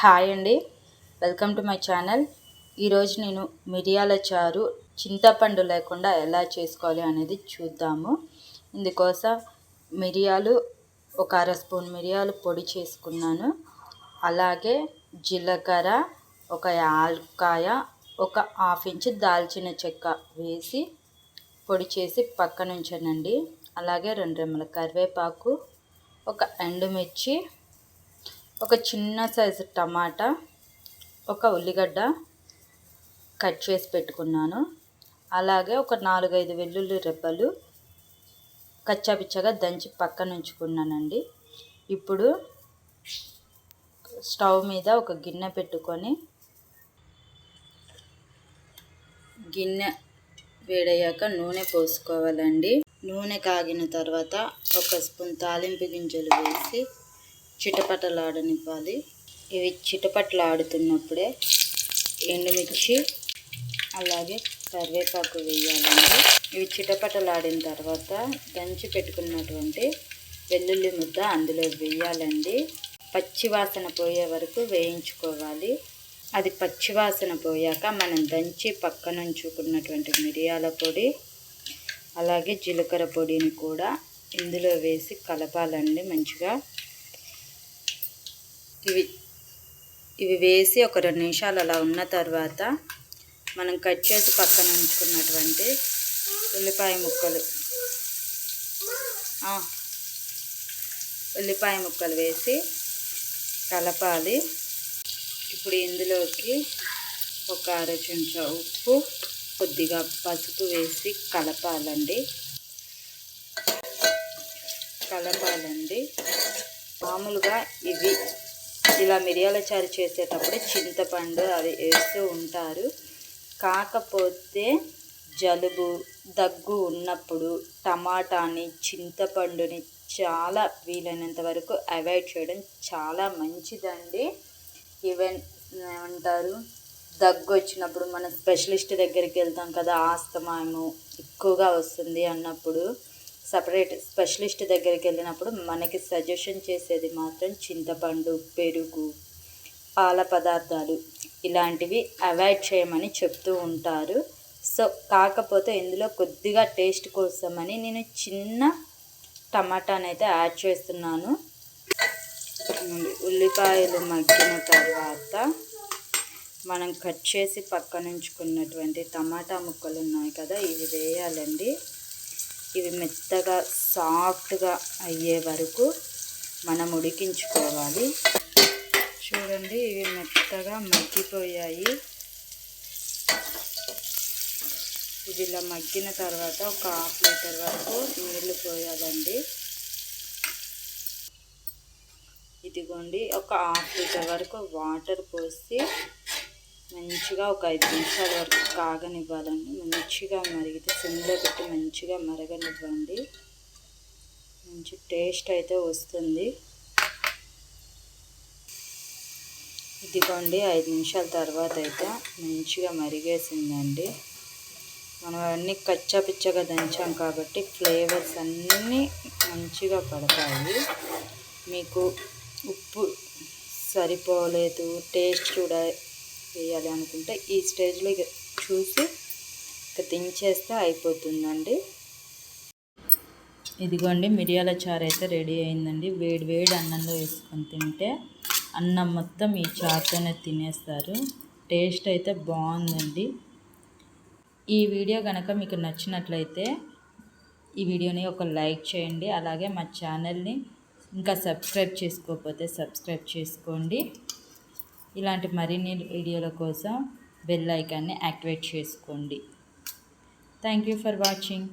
Hi అండి. Welcome to my channel. ఈరోజు నేను మిరియాల చారు చింతపండు లేకుండా ఎలా చేసుకోవాలి అనేది చూద్దాము. ఇందుకోసం మిరియాలు ఒక అర స్పూన్ మిరియాలు పొడి చేసుకున్నాను. అలాగే జీలకర్ర ఒక యాలక్కాయ ఒక హాఫ్ ఇంచ్ దాల్చిన చెక్క వేసి పొడి చేసి పక్కనుంచనండి. అలాగే రెండు రెమ్మల కరివేపాకు ఒక ఎండుమిర్చి ఒక చిన్న సైజు టమాటా ఒక ఉల్లిగడ్డ కట్ చేసి పెట్టుకున్నాను. అలాగే ఒక నాలుగైదు వెల్లుల్లి రెబ్బలు కచ్చాపిచ్చగా దంచి పక్కన ఉంచుకున్నానండి. ఇప్పుడు స్టవ్ మీద ఒక గిన్నె పెట్టుకొని గిన్నె వేడయ్యాక నూనె పోసుకోవాలండి. నూనె కాగిన తర్వాత ఒక స్పూన్ తాలింపు గింజలు వేసి చిటపటలాడనివ్వాలి. ఇవి చిటపటలాడుతున్నప్పుడే ఎండుమిర్చి అలాగే కరివేపాకు వేయాలండి. ఇవి చిటపటలాడిన తర్వాత దంచి పెట్టుకున్నటువంటి వెల్లుల్లి ముద్ద అందులో వేయాలండి. పచ్చివాసన పోయే వరకు వేయించుకోవాలి. అది పచ్చివాసన పోయాక మనం దంచి పక్కన ఉంచుకున్నటువంటి మిరియాల పొడి అలాగే జీలకర్ర పొడిని కూడా ఇందులో వేసి కలపాలండి మంచిగా. ఇవి ఇవి వేసి ఒక రెండు నిమిషాలు అలా ఉన్న తర్వాత మనం కట్ చేసి పక్కన ఉంచుకున్నటువంటి ఉల్లిపాయ ముక్కలు. ఉల్లిపాయ ముక్కలు వేసి కలపాలి. ఇప్పుడు ఇందులోకి ఒక అర చెంచా ఉప్పు కొద్దిగా పసుపు వేసి కలపాలండి. కలపాలండి. మామూలుగా ఇవి ఇలా మిరియాల చారు చేసేటప్పుడు చింతపండు అవి వేస్తూ ఉంటారు. కాకపోతే జలుబు దగ్గు ఉన్నప్పుడు టమాటాని చింతపండుని చాలా వీలైనంత వరకు అవాయిడ్ చేయడం చాలా మంచిదండి. ఈవెన్ ఏమంటారు దగ్గు వచ్చినప్పుడు మన స్పెషలిస్ట్ దగ్గరికి వెళ్తాం కదా ఆస్తమాము ఎక్కువగా వస్తుంది అన్నప్పుడు సపరేట్ స్పెషలిస్ట్ దగ్గరికి వెళ్ళినప్పుడు మనకి సజెషన్ చేసేది మాత్రం చింతపండు పెరుగు పాల పదార్థాలు ఇలాంటివి అవాయిడ్ చేయమని చెప్తూ ఉంటారు. సో కాకపోతే ఇందులో కొద్దిగా టేస్ట్ కోసమని నేను చిన్న టమాటానైతే యాడ్ చేస్తున్నాను. ఉల్లిపాయలు మగ్గిన తర్వాత మనం కట్ చేసి పక్కనుంచుకున్నటువంటి టమాటా ముక్కలు ఉన్నాయి కదా ఇవి వేయాలండి. ఇవి మెత్తగా సాఫ్ట్గా అయ్యే వరకు మనం ఉడికించుకోవాలి. చూడండి ఇవి మెత్తగా మగ్గిపోయాయి. ఇది ఇలా మగ్గిన తర్వాత ఒక హాఫ్ లీటర్ వరకు నీళ్ళు పోయాలండి. ఇదిగోండి ఒక హాఫ్ లీటర్ వరకు వాటర్ పోసి మంచిగా ఒక ఐదు నిమిషాల వరకు కాగనివ్వాలండి. మంచిగా మరిగితే సిమ్లో పెట్టి మంచిగా మరగనివ్వండి. మంచి టేస్ట్ అయితే వస్తుంది. ఇదిగోండి ఐదు నిమిషాల తర్వాత అయితే మంచిగా మరిగేసిందండి. మనం అన్నీ కచ్చా పిచ్చగా దంచాం కాబట్టి ఫ్లేవర్స్ అన్నీ మంచిగా పడతాయి. మీకు ఉప్పు సరిపోలేదు టేస్ట్ చూడ వేయాలి అనుకుంటే ఈ స్టేజ్లో ఇక చూసి ఇక దించేస్తే అయిపోతుందండి. ఇదిగోండి మిరియాల చారు అయితే రెడీ అయిందండి. వేడి వేడి అన్నంలో వేసుకొని తింటే అన్నం మొత్తం ఈ చారుతోనే తినేస్తారు. టేస్ట్ అయితే బాగుందండి. ఈ వీడియో కనుక మీకు నచ్చినట్లయితే ఈ వీడియోని ఒక లైక్ చేయండి. అలాగే మా ఛానల్ని ఇంకా సబ్స్క్రైబ్ చేసుకోకపోతే సబ్స్క్రైబ్ చేసుకోండి. ఇలాంటి మరిన్ని వీడియోల కోసం బెల్ ఐకాన్ని యాక్టివేట్ చేసుకోండి. Thank you for watching